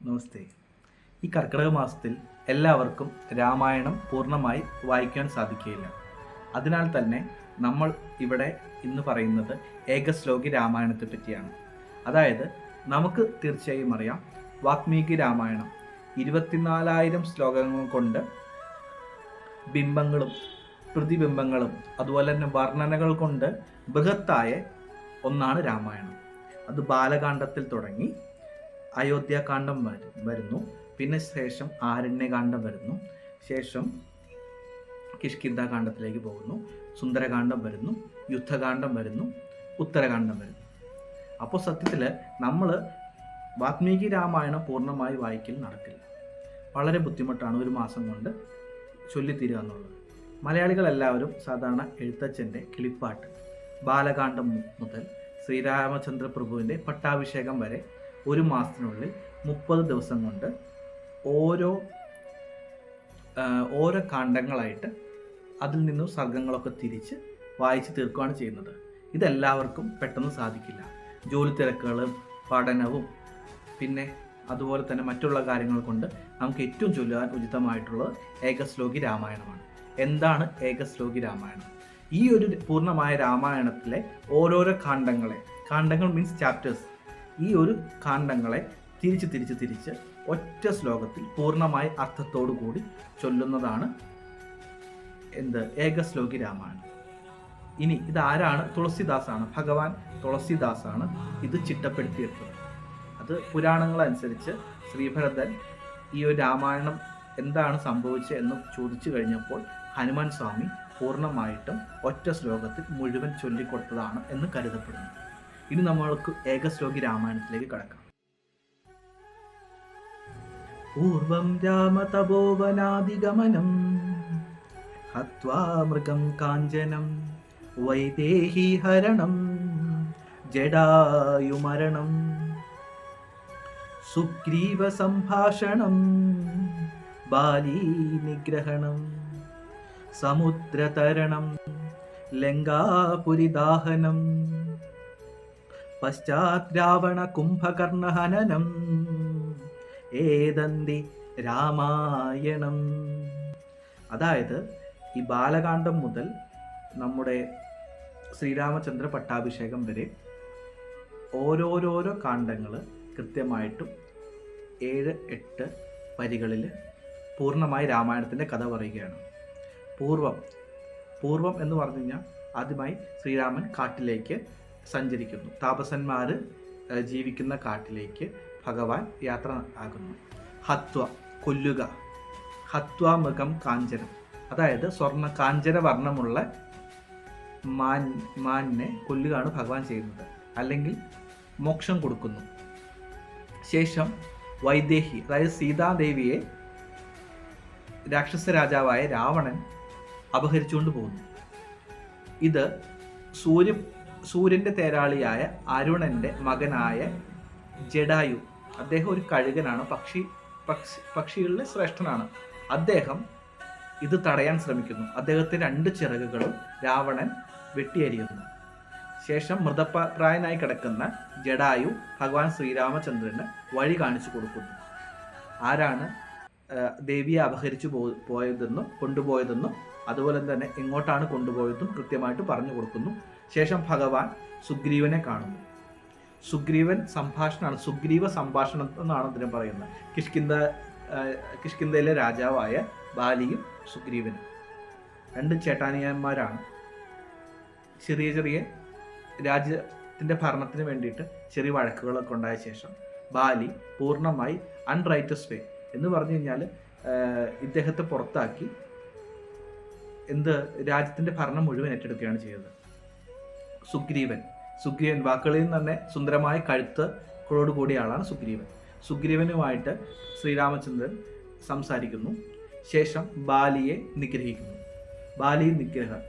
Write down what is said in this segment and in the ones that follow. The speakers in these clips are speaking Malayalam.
നമസ്തേ. ഈ കർക്കിടക മാസത്തിൽ എല്ലാവർക്കും രാമായണം പൂർണമായി വായിക്കാൻ സാധിക്കുകയില്ല. അതിനാൽ തന്നെ നമ്മൾ ഇവിടെ ഇന്ന് പറയുന്നത് ഏകശ്ലോകി രാമായണത്തെ പറ്റിയാണ്. അതായത് നമുക്ക് തീർച്ചയായും അറിയാം വാത്മീകി രാമായണം ഇരുപത്തിനാലായിരം ശ്ലോകങ്ങൾ കൊണ്ട് ബിംബങ്ങളും പ്രതിബിംബങ്ങളും അതുപോലെ തന്നെ വർണനകൾ കൊണ്ട് ബൃഹത്തായ ഒന്നാണ് രാമായണം. അത് ബാലകാണ്ഡത്തിൽ തുടങ്ങി അയോധ്യാകാന്ഡം വരു- വരുന്നു. പിന്നെ ശേഷം ആരണ്യകാന്ഡം വരുന്നു. ശേഷം കിഷ്കിന്ധാകാന്ഡത്തിലേക്ക് പോകുന്നു. സുന്ദരകാന്ഡം വരുന്നു. യുദ്ധകാന്ഡം വരുന്നു. ഉത്തരകാന്ഡം വരുന്നു. അപ്പോൾ സത്യത്തിൽ നമ്മൾ വാത്മീകി രാമായണം പൂർണമായി വായിക്കൽ നടക്കില്ല. വളരെ ബുദ്ധിമുട്ടാണ് ഒരു മാസം കൊണ്ട് ചൊല്ലിത്തീരുക എന്നുള്ളത്. മലയാളികളെല്ലാവരും സാധാരണ എഴുത്തച്ഛന്റെ കിളിപ്പാട്ട് ബാലകാന്ഡം മുതൽ ശ്രീരാമചന്ദ്ര പ്രഭുവിന്റെ പട്ടാഭിഷേകം വരെ ഒരു മാസത്തിനുള്ളിൽ മുപ്പത് ദിവസം കൊണ്ട് ഓരോ ഓരോ കാണ്ഡങ്ങളായിട്ട് അതിൽ നിന്നും സർഗങ്ങളൊക്കെ തിരിച്ച് വായിച്ച് തീർക്കുകയാണ് ചെയ്യുന്നത്. ഇതെല്ലാവർക്കും പെട്ടെന്ന് സാധിക്കില്ല. ജോലി തിരക്കുകളും പഠനവും പിന്നെ അതുപോലെ തന്നെ മറ്റുള്ള കാര്യങ്ങൾ കൊണ്ട് നമുക്ക് ഏറ്റവും ചൊല്ലുവാൻ ഉചിതമായിട്ടുള്ളത് ഏകശ്ലോകി രാമായണമാണ്. എന്താണ് ഏകശ്ലോകി രാമായണം? ഈ ഒരു പൂർണമായ രാമായണത്തിലെ ഓരോരോ കാണ്ഡങ്ങളെ കാണ്ഡങ്ങൾ മീൻസ് ചാപ്റ്റേഴ്സ് ഈ ഒരു കാണ്ഡങ്ങളെ തിരിച്ച് തിരിച്ച് തിരിച്ച് ഒറ്റ ശ്ലോകത്തിൽ പൂർണമായ അർത്ഥത്തോടു കൂടി ചൊല്ലുന്നതാണ് എന്ത്? ഏകശ്ലോകി രാമായണം. ഇനി ഇതാരാണ്? തുളസിദാസാണ്. ഭഗവാൻ തുളസിദാസാണ് ഇത് ചിട്ടപ്പെടുത്തിയിട്ടുള്ളത്. അത് പുരാണങ്ങളനുസരിച്ച് ശ്രീഭരതൻ ഈ ഒരു രാമായണം എന്താണ് സംഭവിച്ചത് എന്ന് ചോദിച്ചു കഴിഞ്ഞപ്പോൾ ഹനുമാൻ സ്വാമി പൂർണമായിട്ടും ഒറ്റ ശ്ലോകത്തിൽ മുഴുവൻ ചൊല്ലിക്കൊടുത്തതാണ് എന്ന് കരുതപ്പെടുന്നു. ഇനി നമ്മൾക്ക് ഏകശ്ലോകി രാമായണത്തിലേക്ക് കടക്കാം. പൂർവം രാമതപോവനാദിഗമനം ഹത്വാ മൃഗം കാഞ്ചനം വൈദേഹി ഹരണം ജഡായുമരണം സുഗ്രീവ സംഭാഷണം ബാലി നിഗ്രഹണം സമുദ്രതരണം ലങ്കാപുരിദാഹനം പശ്ചാത് രാവണ കുംഭകർണഹനനം ഏതന്തി രാമായണം. അതായത് ഈ ബാലകാന്ഡം മുതൽ നമ്മുടെ ശ്രീരാമചന്ദ്ര പട്ടാഭിഷേകം വരെ ഓരോരോരോ കാണ്ഡങ്ങൾ കൃത്യമായിട്ടും ഏഴ് എട്ട് വരികളിൽ പൂർണമായി രാമായണത്തിന്റെ കഥ പറയുകയാണ്. പൂർവം പൂർവം എന്ന് പറഞ്ഞു കഴിഞ്ഞാൽ ആദ്യമായി ശ്രീരാമൻ കാട്ടിലേക്ക് സഞ്ചരിക്കുന്നു. താപസന്മാർ ജീവിക്കുന്ന കാട്ടിലേക്ക് ഭഗവാൻ യാത്ര ആകുന്നു. ഹത്വ കൊല്ലുക. ഹത്വ മൃഗം കാഞ്ചനം. അതായത് സ്വർണ കാഞ്ചന വർണമുള്ള മാൻ മാനിനെ കൊല്ലുകയാണ് ഭഗവാൻ ചെയ്യുന്നത്. അല്ലെങ്കിൽ മോക്ഷം കൊടുക്കുന്നു. ശേഷം വൈദേഹി അതായത് സീതാദേവിയെ രാക്ഷസ രാജാവായ രാവണൻ അപഹരിച്ചുകൊണ്ട് പോകുന്നു. ഇത് സൂര്യ സൂര്യന്റെ തേരാളിയായ അരുണന്റെ മകനായ ജഡായു. അദ്ദേഹം ഒരു കഴുകനാണ് പക്ഷി പക്ഷി പക്ഷികളിലെ ശ്രേഷ്ഠനാണ്. അദ്ദേഹം ഇത് തടയാൻ ശ്രമിക്കുന്നു. അദ്ദേഹത്തിന്റെ രണ്ട് ചിറകുകളും രാവണൻ വെട്ടിയരിയുന്നു. ശേഷം മൃതപ്രായനായി കിടക്കുന്ന ജഡായു ഭഗവാൻ ശ്രീരാമചന്ദ്രന് വഴി കാണിച്ചു കൊടുക്കുന്നു. ആരാണ് ദേവിയെ അപഹരിച്ചു പോ പോയതെന്നും കൊണ്ടുപോയതെന്നും അതുപോലെ തന്നെ എങ്ങോട്ടാണ് കൊണ്ടുപോയതും കൃത്യമായിട്ട് പറഞ്ഞു കൊടുക്കുന്നു. ശേഷം ഭഗവാൻ സുഗ്രീവനെ കാണുന്നു. സുഗ്രീവൻ സംഭാഷണമാണ് സുഗ്രീവ സംഭാഷണം എന്നാണ് ഇതിനെ പറയുന്നത്. കിഷ്കിന്ത കിഷ്കിന്തയിലെ രാജാവായ ബാലിയും സുഗ്രീവനും. രണ്ട് ചേട്ടാനിയന്മാരാണ്. ചെറിയ ചെറിയ രാജ്യത്തിന്റെ ഭരണത്തിന് വേണ്ടിയിട്ട് ചെറിയ വഴക്കുകളൊക്കെ ഉണ്ടായ ശേഷം ബാലി പൂർണമായി അൺറൈറ്റസ് വേ എന്ന് പറഞ്ഞു കഴിഞ്ഞാൽ ഇദ്ദേഹത്തെ പുറത്താക്കി. എന്ത് രാജ്യത്തിന്റെ ഭരണം മുഴുവൻ ഏറ്റെടുക്കുകയാണ് ചെയ്തത്. സുഗ്രീവൻ. സുഗ്രീവൻ വാക്കുകളിൽ നിന്ന് തന്നെ സുന്ദരമായ കഴുത്തോടു കൂടിയ ആളാണ് സുഗ്രീവൻ. സുഗ്രീവനുമായിട്ട് ശ്രീരാമചന്ദ്രൻ സംസാരിക്കുന്നു. ശേഷം ബാലിയെ നിഗ്രഹിക്കുന്നു. ബാലി നിഗ്രഹം.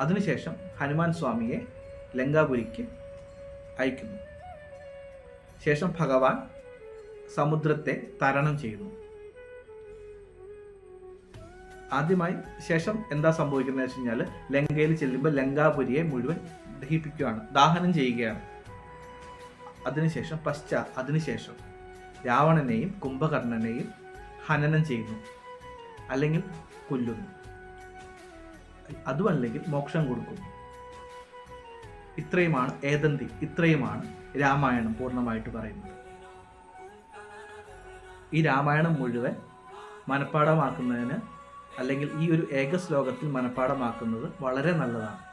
അതിനുശേഷം ഹനുമാൻ സ്വാമിയെ ലങ്കാപുരിക്ക് അയക്കുന്നു. ശേഷം ഭഗവാൻ സമുദ്രത്തെ തരണം ചെയ്യുന്നു. ആദ്യമായി ശേഷം എന്താ സംഭവിക്കുന്നത് വെച്ച് കഴിഞ്ഞാൽ ലങ്കയിൽ ചെല്ലുമ്പോൾ ലങ്കാപുരിയെ മുഴുവൻ ദഹിപ്പിക്കുകയാണ് ദാഹനം ചെയ്യുകയാണ്. അതിനുശേഷം പശ്ചാ അതിനുശേഷം രാവണനെയും കുംഭകർണനെയും ഹനനം ചെയ്യുന്നു അല്ലെങ്കിൽ കൊല്ലുന്നു. അതുമല്ലെങ്കിൽ മോക്ഷം കൊടുക്കുന്നു ഇത്രയുമാണ് ഏതന്തി ഇത്രയുമാണ് രാമായണം പൂർണമായിട്ട് പറയുന്നത്. ഈ രാമായണം മുഴുവൻ മനഃപ്പാടമാക്കുന്നതിന് അല്ലെങ്കിൽ ഈ ഒരു ഏക ശ്ലോകത്തിൽ മനഃപ്പാടമാക്കുന്നത് വളരെ നല്ലതാണ്.